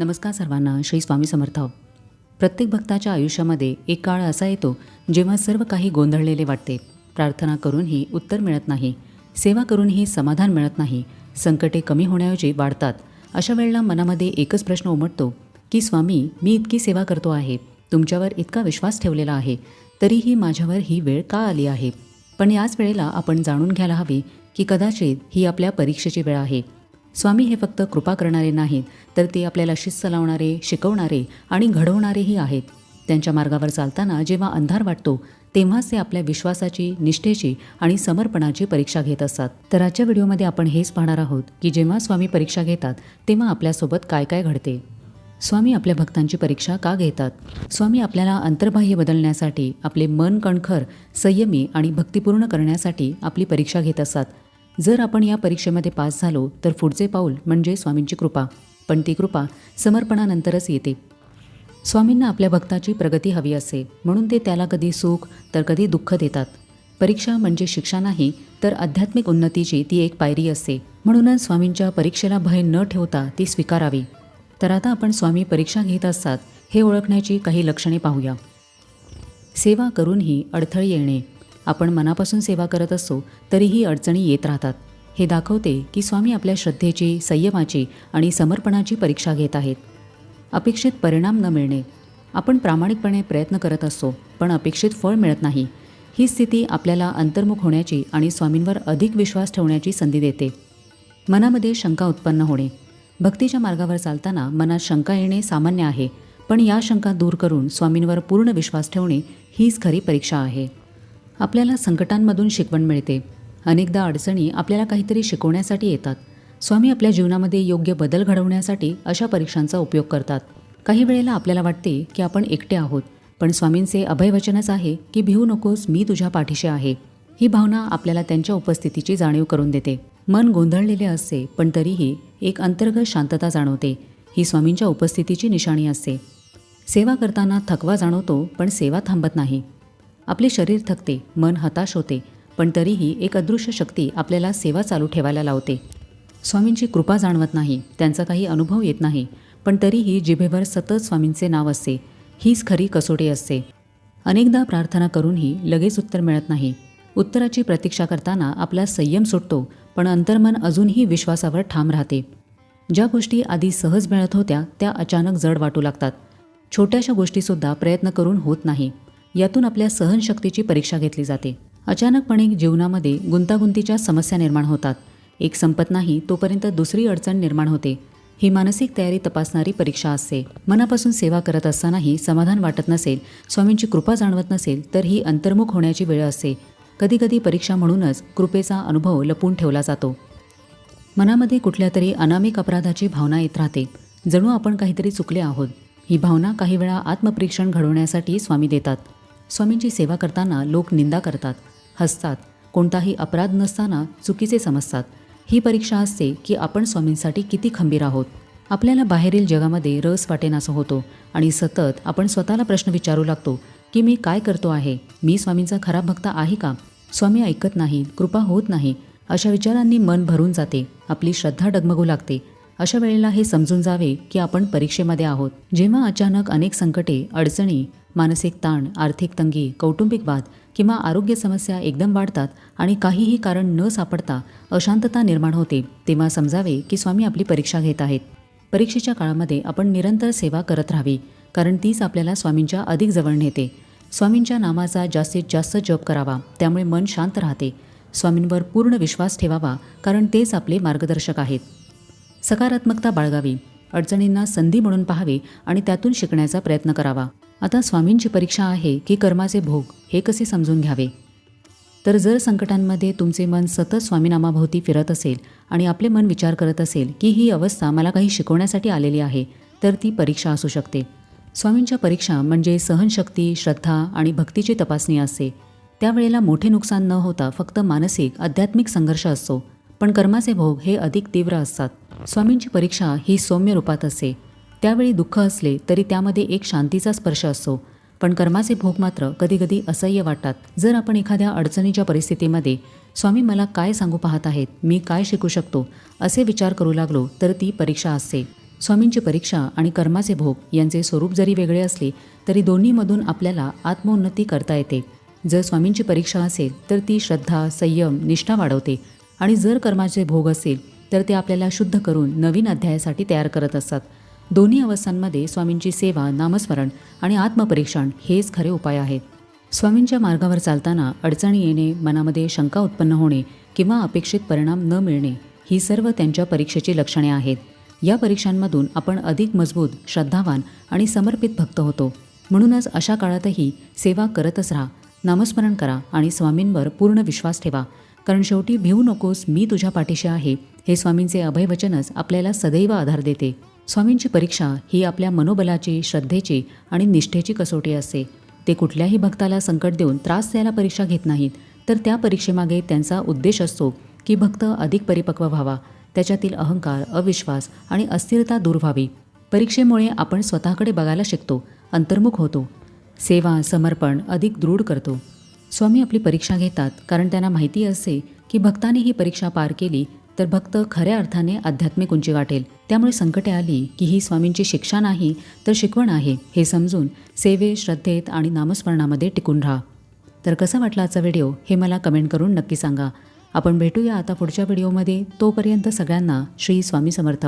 नमस्कार सर्वांना श्री स्वामी समर्थ. प्रत्येक भक्ताच्या आयुष्यामध्ये एक काळ असा येतो जेव्हा सर्व काही गोंधळलेले वाटते. प्रार्थना करूनही उत्तर मिळत नाही. सेवा करूनही समाधान मिळत नाही. संकटे कमी होण्याऐवजी वाढतात. अशा वेळेला मनामध्ये एकच प्रश्न उमटतो की स्वामी मी इतकी सेवा करतो आहे. तुमच्यावर इतका विश्वास ठेवलेला आहे. तरीही माझ्यावर ही वेळ का आली आहे? पण याच वेळेला आपण जाणून घ्यायला हवे की कदाचित ही आपल्या परीक्षेची वेळ आहे. स्वामी हे फक्त कृपा करणारे नाहीत तर ते आपल्याला शिस्त लावणारे शिकवणारे आणि घडवणारेही आहेत. त्यांच्या मार्गावर चालताना जेव्हा अंधार वाटतो तेव्हाच ते आपल्या विश्वासाची निष्ठेची आणि समर्पणाची परीक्षा घेत असतात. तर आजच्या व्हिडिओमध्ये आपण हेच पाहणार आहोत की जेव्हा स्वामी परीक्षा घेतात तेव्हा आपल्यासोबत काय काय घडते? स्वामी आपल्या भक्तांची परीक्षा का घेतात? स्वामी आपल्याला अंतर्बाह्य बदलण्यासाठी आपले मन कणखर संयमी आणि भक्तिपूर्ण करण्यासाठी आपली परीक्षा घेत असतात. जर आपण या परीक्षेमध्ये पास झालो तर पुढचे पाऊल म्हणजे स्वामींची कृपा. पण ती कृपा समर्पणानंतरच येते. स्वामींना आपल्या भक्ताची प्रगती हवी असे म्हणून ते त्याला कधी सुख तर कधी दुःख देतात. परीक्षा म्हणजे शिक्षा नाही तर आध्यात्मिक उन्नतीची ती एक पायरी असते. म्हणूनच स्वामींच्या परीक्षेला भय न ठेवता ती स्वीकारावी. तर आता आपण स्वामी परीक्षा घेत असतात हे ओळखण्याची काही लक्षणे पाहूया. सेवा करूनही अडथळे येणे. आपण मनापासून सेवा करत असतो तरीही अडचणी येत राहतात. हे दाखवते की स्वामी आपल्या श्रद्धेची संयमाची आणि समर्पणाची परीक्षा घेत आहेत. अपेक्षित परिणाम न मिळणे. आपण प्रामाणिकपणे प्रयत्न करत असतो पण अपेक्षित फळ मिळत नाही. ही स्थिती आपल्याला अंतर्मुख होण्याची आणि स्वामींवर अधिक विश्वास ठेवण्याची संधी देते. मनामध्ये शंका उत्पन्न होणे. भक्तीच्या मार्गावर चालताना मनात शंका येणे सामान्य आहे पण या शंका दूर करून स्वामींवर पूर्ण विश्वास ठेवणे हीच खरी परीक्षा आहे. आपल्याला संकटांमधून शिकवण मिळते. अनेकदा अडचणी आपल्याला काहीतरी शिकवण्यासाठी येतात. स्वामी आपल्या जीवनामध्ये योग्य बदल घडवण्यासाठी अशा परीक्षांचा उपयोग करतात. काही वेळेला आपल्याला वाटते की आपण एकटे आहोत पण स्वामींचे अभयवचनच आहे की भिवू नकोस मी तुझ्या पाठीशी आहे. ही भावना आपल्याला त्यांच्या उपस्थितीची जाणीव करून देते. मन गोंधळलेले असते पण तरीही एक अंतर्गत शांतता जाणवते. ही स्वामींच्या उपस्थितीची निशाणी असते. सेवा करताना थकवा जाणवतो पण सेवा थांबत नाही. आपले शरीर थकते मन हताश होते पण तरीही एक अदृश्य शक्ती आपल्याला सेवा चालू ठेवायला लावते. स्वामींची कृपा जाणवत नाही त्यांचा काही अनुभव येत नाही पण तरीही जिभेवर सतत स्वामींचे नाव असते हीच खरी कसोटी असते. अनेकदा प्रार्थना करूनही लगेच उत्तर मिळत नाही. उत्तराची प्रतीक्षा करताना आपला संयम सुटतो पण अंतर्मन अजूनही विश्वासावर ठाम राहते. ज्या गोष्टी आधी सहज मिळत होत्या त्या अचानक जड वाटू लागतात. छोट्याशा गोष्टीसुद्धा प्रयत्न करून होत नाही. यातून आपल्या सहनशक्तीची परीक्षा घेतली जाते. अचानकपणे जीवनामध्ये गुंतागुंतीच्या समस्या निर्माण होतात. एक संपत नाही तोपर्यंत दुसरी अडचण निर्माण होते. ही मानसिक तयारी तपासणारी परीक्षा असते. मनापासून सेवा करत असतानाही समाधान वाटत नसेल स्वामींची कृपा जाणवत नसेल तर ही अंतर्मुख होण्याची वेळ असते. कधीकधी परीक्षा म्हणूनच कृपेचा अनुभव लपून ठेवला जातो. मनामध्ये कुठल्या तरी अनामिक अपराधाची भावना येत राहते. जणू आपण काहीतरी चुकले आहोत. ही भावना काही वेळा आत्मपरीक्षण घडवण्यासाठी स्वामी देतात. स्वामींची सेवा करताना लोक निंदा करतात हसतात कोणताही अपराध नसताना चुकीचे समजतात. ही परीक्षा असते की आपण स्वामींसाठी किती खंबीर आहोत. आपल्याला बाहेरील जगामध्ये रस वाटेनासं होतो आणि सतत आपण स्वतःला प्रश्न विचारू लागतो की मी काय करतो आहे? मी स्वामींचा खरा भक्त आहे का? स्वामी ऐकत नाही कृपा होत नाही अशा विचारांनी मन भरून जाते आपली श्रद्धा डगमगू लागते अशा वेळेला हे समजून जावे की आपण परीक्षेमध्ये आहोत. जेव्हा अचानक अनेक संकटे अडचणी मानसिक ताण आर्थिक तंगी कौटुंबिक वाद किंवा आरोग्य समस्या एकदम वाढतात आणि काहीही कारण न सापडता अशांतता निर्माण होते तेव्हा समजावे की स्वामी आपली परीक्षा घेत आहेत. परीक्षेच्या काळामध्ये आपण निरंतर सेवा करत राहावी कारण तीच आपल्याला स्वामींच्या अधिक जवळ नेते. स्वामींच्या नामाचा जास्तीत जास्त जप करावा त्यामुळे मन शांत राहते. स्वामींवर पूर्ण विश्वास ठेवावा कारण तेच आपले मार्गदर्शक आहेत. सकारात्मकता बाळगावी अडचणींना संधी म्हणून पाहावे आणि त्यातून शिकण्याचा प्रयत्न करावा. आता स्वामींची परीक्षा आहे की कर्माचे भोग हे कसे समजून घ्यावे? तर जर संकटांमध्ये तुमचे मन सतत स्वामीनामाभोवती फिरत असेल आणि आपले मन विचार करत असेल की ही अवस्था मला काही शिकवण्यासाठी आलेली आहे तर ती परीक्षा असू शकते. स्वामींच्या परीक्षा म्हणजे सहनशक्ती श्रद्धा आणि भक्तीची तपासणी असते. त्यावेळेला मोठे नुकसान न होता फक्त मानसिक आध्यात्मिक संघर्ष असतो. पण कर्माचे भोग हे अधिक तीव्र असतात. स्वामींची परीक्षा ही सौम्य रूपात असते. त्यावेळी दुःख असले तरी त्यामध्ये एक शांतीचा स्पर्श असतो. पण कर्माचे भोग मात्र कधीकधी असह्य वाटतात. जर आपण एखाद्या अडचणीच्या परिस्थितीमध्ये स्वामी मला काय सांगू पाहत आहेत? मी काय शिकू शकतो? असे विचार करू लागलो तर ती परीक्षा असते. स्वामींची परीक्षा आणि कर्माचे भोग यांचे स्वरूप जरी वेगळे असले तरी दोन्हीमधून आपल्याला आत्मोन्नती करता येते. जर स्वामींची परीक्षा असेल तर ती श्रद्धा संयम निष्ठा वाढवते. आणि जर कर्माचे भोग असेल तर ते आपल्याला शुद्ध करून नवीन अध्यायासाठी तयार करत असतात. दोन्ही अवस्थांमध्ये स्वामींची सेवा नामस्मरण आणि आत्मपरीक्षण हेच खरे उपाय आहेत. स्वामींच्या मार्गावर चालताना अडचणी येणे मनामध्ये शंका उत्पन्न होणे किंवा अपेक्षित परिणाम न मिळणे ही सर्व त्यांच्या परीक्षेची लक्षणे आहेत. या परीक्षांमधून आपण अधिक मजबूत श्रद्धावान आणि समर्पित भक्त होतो. म्हणूनच अशा काळातही सेवा करतच राहा नामस्मरण करा आणि स्वामींवर पूर्ण विश्वास ठेवा. कारण शेवटी भिवू नकोस मी तुझ्या पाठीशी आहे. हे स्वामींचे अभयवचनच आपल्याला सदैव आधार देते. स्वामींची परीक्षा ही आपल्या मनोबलाची श्रद्धेची आणि निष्ठेची कसोटी असते. ते कुठल्याही भक्ताला संकट देऊन त्रास द्यायला परीक्षा घेत नाहीत. तर त्या परीक्षेमागे त्यांचा उद्देश असतो की भक्त अधिक परिपक्व व्हावा. त्याच्यातील अहंकार अविश्वास आणि अस्थिरता दूर व्हावी. परीक्षेमुळे आपण स्वतःकडे बघायला शिकतो अंतर्मुख होतो. सेवा समर्पण अधिक दृढ करतो. स्वामी आपली परीक्षा घेतात कारण त्यांना माहिती असते की भक्ताने ही परीक्षा पार केली तर भक्त खऱ्या अर्थाने आध्यात्मिक उंची गाठेल. त्यामुळे संकटे आली की ही स्वामींची शिक्षा नाही तर शिकवण आहे हे समजून सेवे श्रद्धेत आणि नामस्मरणामध्ये टिकून राहा. तर कसा वाटला आजचा व्हिडिओ हे मला कमेंट करून नक्की सांगा. आपण भेटूया आता पुढच्या व्हिडिओमध्ये. तोपर्यंत सगळ्यांना श्री स्वामी समर्थ.